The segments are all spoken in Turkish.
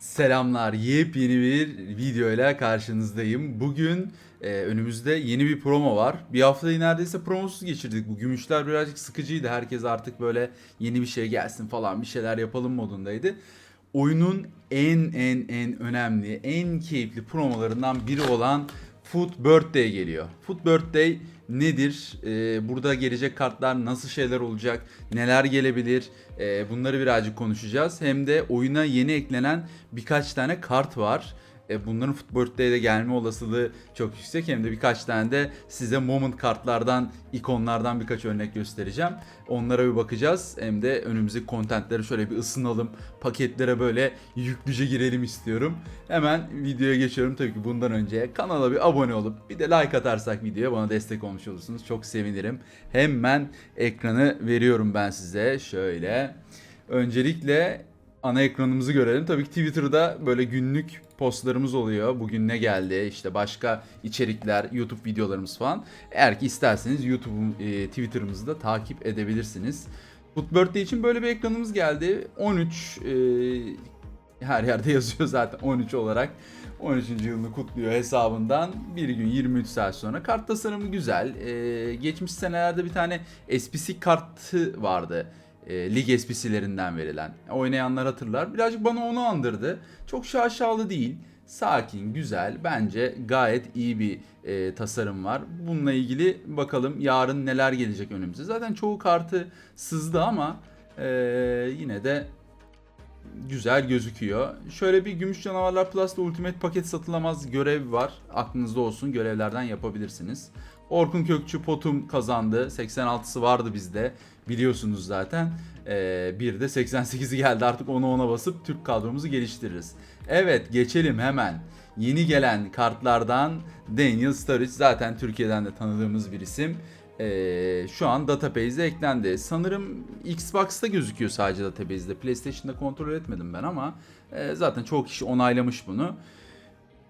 Selamlar, yepyeni bir videoyla karşınızdayım. Bugün e, önümüzde yeni bir promo var. Bir haftayı neredeyse promosuz geçirdik. Bu gümüşler birazcık sıkıcıydı. Herkes artık böyle yeni bir şey gelsin falan bir şeyler yapalım modundaydı. Oyunun en en en önemli, en keyifli promolarından biri olan Food Birthday geliyor. Food Birthday nedir? Ee, burada gelecek kartlar nasıl şeyler olacak? Neler gelebilir? Ee, bunları birazcık konuşacağız. Hem de oyuna yeni eklenen birkaç tane kart var. Ee, bunların Birthday'de gelme olasılığı çok yüksek. Hem de birkaç tane de size moment kartlardan, ikonlardan birkaç örnek göstereceğim. Onlara bir bakacağız. Hem de önümüzdeki kontentleri şöyle bir ısınalım. Paketlere böyle yüklüce girelim istiyorum. Hemen videoya geçiyorum. Tabii ki bundan önce kanala bir abone olup bir de like atarsak videoya bana destek olmuş olursunuz. Çok sevinirim. Hemen ekranı veriyorum ben size. Şöyle. Öncelikle ana ekranımızı görelim. Tabii ki Twitter'da böyle günlük postlarımız oluyor. Bugün ne geldi? İşte başka içerikler, YouTube videolarımız falan. Eğer ki isterseniz YouTube e, Twitter'ımızı da takip edebilirsiniz. Food Birthday için böyle bir ekranımız geldi. 13 e, her yerde yazıyor zaten 13 olarak. 13. yılını kutluyor hesabından. Bir gün 23 saat sonra. Kart tasarımı güzel. Ee, geçmiş senelerde bir tane SPC kartı vardı. Ee, lig SPC'lerinden verilen. Oynayanlar hatırlar. Birazcık bana onu andırdı. Çok şaşalı değil. Sakin, güzel. Bence gayet iyi bir e, tasarım var. Bununla ilgili bakalım yarın neler gelecek önümüze. Zaten çoğu kartı sızdı ama e, yine de güzel gözüküyor. Şöyle bir Gümüş Canavarlar Plus'ta Ultimate paket satılamaz görev var. Aklınızda olsun görevlerden yapabilirsiniz. Orkun Kökçü potum kazandı. 86'sı vardı bizde. Biliyorsunuz zaten. Ee, bir de 88'i geldi artık onu ona basıp Türk kadromuzu geliştiririz. Evet geçelim hemen. Yeni gelen kartlardan Daniel Sturridge zaten Türkiye'den de tanıdığımız bir isim. Ee, şu an database'e eklendi. Sanırım Xbox'ta gözüküyor sadece database'de. PlayStation'da kontrol etmedim ben ama e, zaten çoğu kişi onaylamış bunu.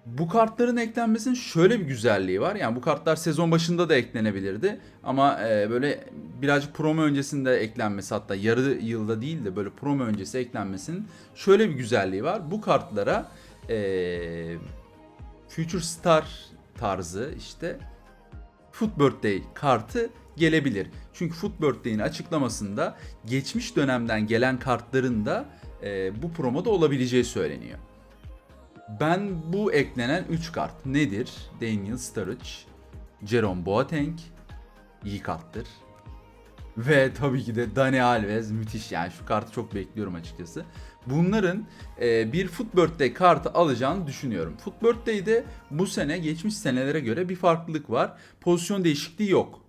Bu kartların eklenmesinin şöyle bir güzelliği var. Yani bu kartlar sezon başında da eklenebilirdi. Ama e, böyle birazcık promo öncesinde eklenmesi hatta yarı yılda değil de böyle promo öncesi eklenmesinin şöyle bir güzelliği var. Bu kartlara e, Future Star tarzı işte Food Birthday kartı gelebilir. Çünkü Food Birthday'in açıklamasında geçmiş dönemden gelen kartların da e, bu promoda olabileceği söyleniyor. Ben bu eklenen 3 kart nedir? Daniel Sturridge, Jerome Boateng iyi karttır. Ve tabii ki de Dani Alves müthiş yani şu kartı çok bekliyorum açıkçası. Bunların e, bir Foot Birthday kartı alacağını düşünüyorum. Foot Birthday'de bu sene geçmiş senelere göre bir farklılık var. Pozisyon değişikliği yok.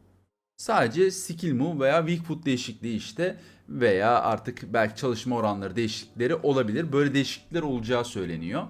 Sadece skill move veya weak foot değişikliği işte veya artık belki çalışma oranları değişiklikleri olabilir. Böyle değişiklikler olacağı söyleniyor.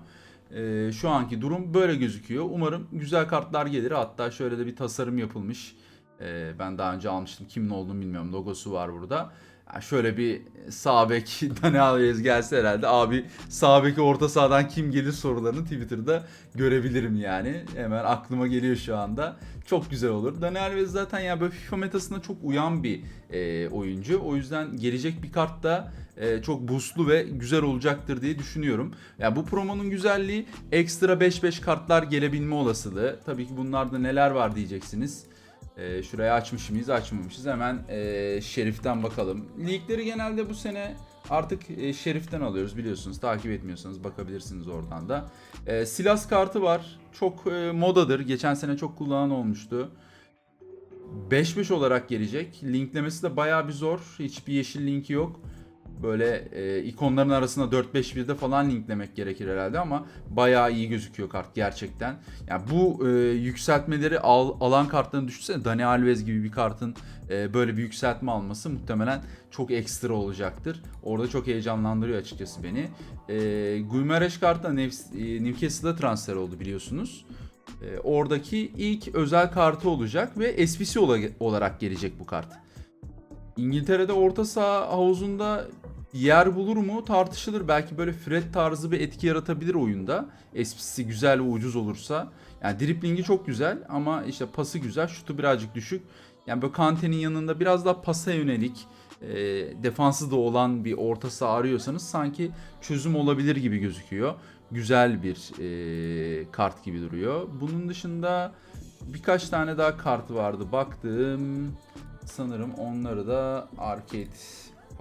Ee, şu anki durum böyle gözüküyor. Umarım güzel kartlar gelir. Hatta şöyle de bir tasarım yapılmış. Ee, ben daha önce almıştım. Kimin olduğunu bilmiyorum. Logosu var burada. Şöyle bir sağ bek Dani Alves gelse herhalde abi sağ beki orta sahadan kim gelir sorularını Twitter'da görebilirim yani. Hemen aklıma geliyor şu anda. Çok güzel olur. Dani Alves zaten ya böyle FIFA metasına çok uyan bir e, oyuncu. O yüzden gelecek bir kart da e, çok boostlu ve güzel olacaktır diye düşünüyorum. Ya yani bu promonun güzelliği ekstra 5-5 kartlar gelebilme olasılığı. Tabii ki bunlarda neler var diyeceksiniz. E, şuraya açmış mıyız açmamışız. Hemen e, Şerif'ten bakalım. Ligleri genelde bu sene artık e, Şerif'ten alıyoruz biliyorsunuz. Takip etmiyorsanız bakabilirsiniz oradan da. E, Silas kartı var. Çok e, modadır. Geçen sene çok kullanan olmuştu. 5-5 olarak gelecek. Linklemesi de bayağı bir zor. Hiçbir yeşil linki yok. Böyle e, ikonların arasında 4-5-1'de falan linklemek gerekir herhalde ama bayağı iyi gözüküyor kart gerçekten. Yani bu e, yükseltmeleri al, alan kartlarını düşünsene Dani Alves gibi bir kartın e, böyle bir yükseltme alması muhtemelen çok ekstra olacaktır. Orada çok heyecanlandırıyor açıkçası beni. E, da Nef- e, Newcastle'a transfer oldu biliyorsunuz. E, oradaki ilk özel kartı olacak ve SPC ola- olarak gelecek bu kart. İngiltere'de orta saha havuzunda yer bulur mu tartışılır. Belki böyle Fred tarzı bir etki yaratabilir oyunda. SPC'si güzel ve ucuz olursa. Yani driplingi çok güzel ama işte pası güzel. Şutu birazcık düşük. Yani böyle Kante'nin yanında biraz daha pasa yönelik e, defansı da olan bir orta saha arıyorsanız sanki çözüm olabilir gibi gözüküyor. Güzel bir e, kart gibi duruyor. Bunun dışında birkaç tane daha kartı vardı. Baktım. Sanırım onları da arcade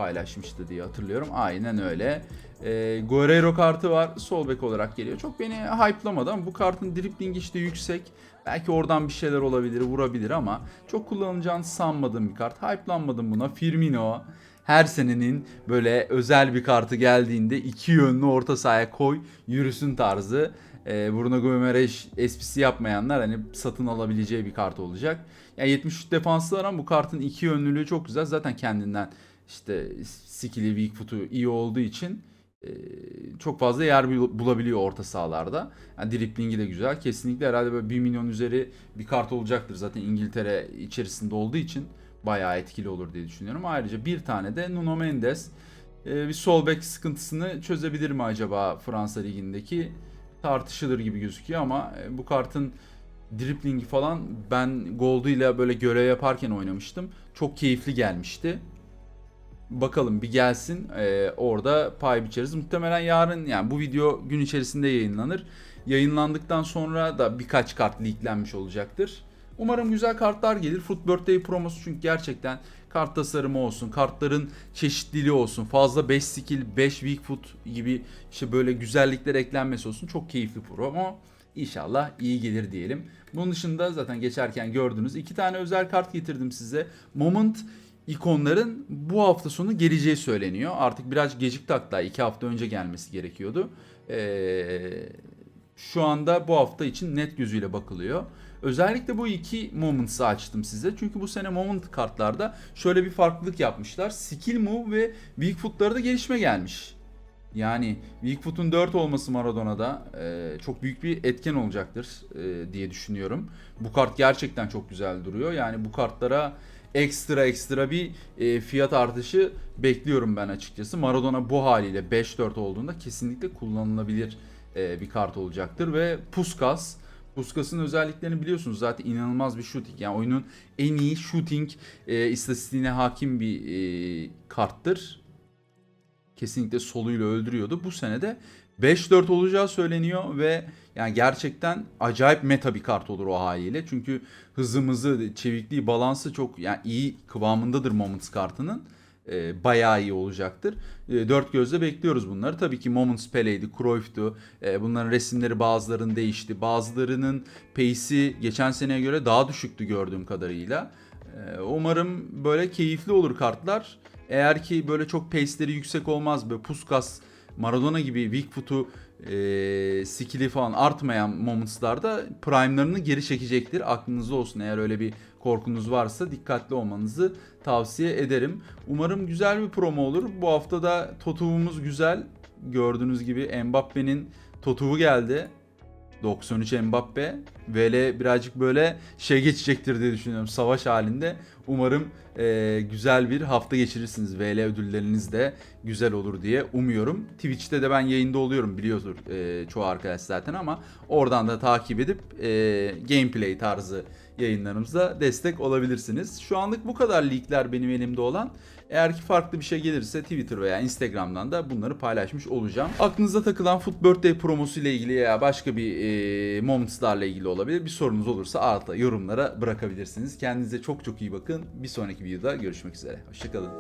paylaşmıştı diye hatırlıyorum. Aynen öyle. E, Guerrero kartı var. Sol bek olarak geliyor. Çok beni hype'lamadı ama bu kartın dribbling işte yüksek. Belki oradan bir şeyler olabilir, vurabilir ama çok kullanılacağını sanmadığım bir kart. Hype'lanmadım buna. Firmino her senenin böyle özel bir kartı geldiğinde iki yönlü orta sahaya koy, yürüsün tarzı. Ee, Bruno Gomes esprisi yapmayanlar hani satın alabileceği bir kart olacak. Yani 73 defansı var ama bu kartın iki yönlülüğü çok güzel. Zaten kendinden işte skill'i, weak foot'u iyi olduğu için e, çok fazla yer bul- bulabiliyor orta sahalarda. Yani driplingi de güzel. Kesinlikle herhalde böyle 1 milyon üzeri bir kart olacaktır. Zaten İngiltere içerisinde olduğu için bayağı etkili olur diye düşünüyorum. Ayrıca bir tane de Nuno Mendes e, bir sol bek sıkıntısını çözebilir mi acaba Fransa ligindeki tartışılır gibi gözüküyor ama e, bu kartın driplingi falan ben Goldu ile böyle görev yaparken oynamıştım. Çok keyifli gelmişti. Bakalım bir gelsin e, orada pay biçeriz. Muhtemelen yarın yani bu video gün içerisinde yayınlanır. Yayınlandıktan sonra da birkaç kart leaklenmiş olacaktır. Umarım güzel kartlar gelir. Foot Birthday promosu çünkü gerçekten kart tasarımı olsun, kartların çeşitliliği olsun, fazla 5 skill, 5 weak foot gibi işte böyle güzellikler eklenmesi olsun. Çok keyifli promo. İnşallah iyi gelir diyelim. Bunun dışında zaten geçerken gördünüz iki tane özel kart getirdim size. Moment ikonların bu hafta sonu geleceği söyleniyor. Artık biraz gecikti hatta iki hafta önce gelmesi gerekiyordu. Ee, şu anda bu hafta için net gözüyle bakılıyor. Özellikle bu iki moments'ı açtım size. Çünkü bu sene moment kartlarda şöyle bir farklılık yapmışlar. Skill move ve weak foot'lara da gelişme gelmiş. Yani weak foot'un 4 olması Maradona'da e, çok büyük bir etken olacaktır e, diye düşünüyorum. Bu kart gerçekten çok güzel duruyor. Yani bu kartlara ekstra ekstra bir e, fiyat artışı bekliyorum ben açıkçası. Maradona bu haliyle 5-4 olduğunda kesinlikle kullanılabilir e, bir kart olacaktır ve Puskas Puskas'ın özelliklerini biliyorsunuz zaten inanılmaz bir shooting. Yani oyunun en iyi shooting e, istatistiğine hakim bir e, karttır. Kesinlikle soluyla öldürüyordu. Bu sene de 5-4 olacağı söyleniyor ve yani gerçekten acayip meta bir kart olur o haliyle. Çünkü hızımızı, çevikliği, balansı çok yani iyi kıvamındadır Moments kartının. Ee, bayağı iyi olacaktır. Ee, dört gözle bekliyoruz bunları. Tabii ki Moments Pele'ydi, Cruyff'tu. Ee, bunların resimleri bazılarının değişti. Bazılarının pace'i geçen seneye göre daha düşüktü gördüğüm kadarıyla. Ee, umarım böyle keyifli olur kartlar. Eğer ki böyle çok pace'leri yüksek olmaz böyle Puskas, Maradona gibi weak foot'u e, skill'i falan artmayan moments'larda prime'larını geri çekecektir. Aklınızda olsun eğer öyle bir korkunuz varsa dikkatli olmanızı tavsiye ederim. Umarım güzel bir promo olur. Bu hafta da Totuğumuz güzel. Gördüğünüz gibi Mbappe'nin Totuğu geldi. 93 Mbappe. VL birazcık böyle şey geçecektir diye düşünüyorum. Savaş halinde. Umarım e, güzel bir hafta geçirirsiniz. VL ödülleriniz de güzel olur diye umuyorum. Twitch'te de ben yayında oluyorum biliyordur e, çoğu arkadaş zaten ama oradan da takip edip e, gameplay tarzı yayınlarımıza destek olabilirsiniz. Şu anlık bu kadar leakler benim elimde olan. Eğer ki farklı bir şey gelirse Twitter veya Instagram'dan da bunları paylaşmış olacağım. Aklınıza takılan Foot Birthday promosu ile ilgili veya başka bir e, moments'larla ilgili olabilir. Bir sorunuz olursa altta yorumlara bırakabilirsiniz. Kendinize çok çok iyi bakın. Bir sonraki videoda görüşmek üzere. Hoşçakalın.